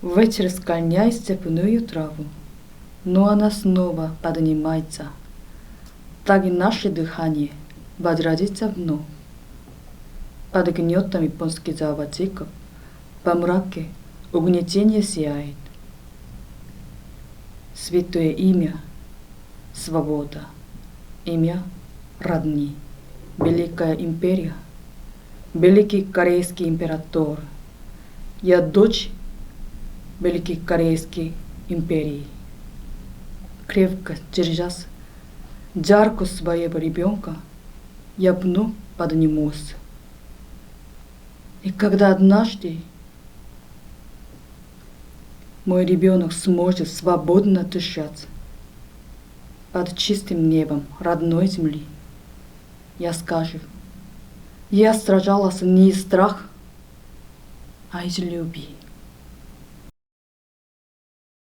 Ветер скольняет степную траву, но она снова поднимается. Так и наше дыхание возродится вновь. Под гнетом японских заводиков во мраке угнетение сияет. Святое имя – свобода, имя – родни, Великая империя, великий корейский император. Я дочь Великой Корейской империи. Крепко держась, жарко своего ребенка, я вновь поднимусь. И когда однажды мой ребенок сможет свободно дышать под чистым небом родной земли, я скажу, я сражалась не из страха, а из любви.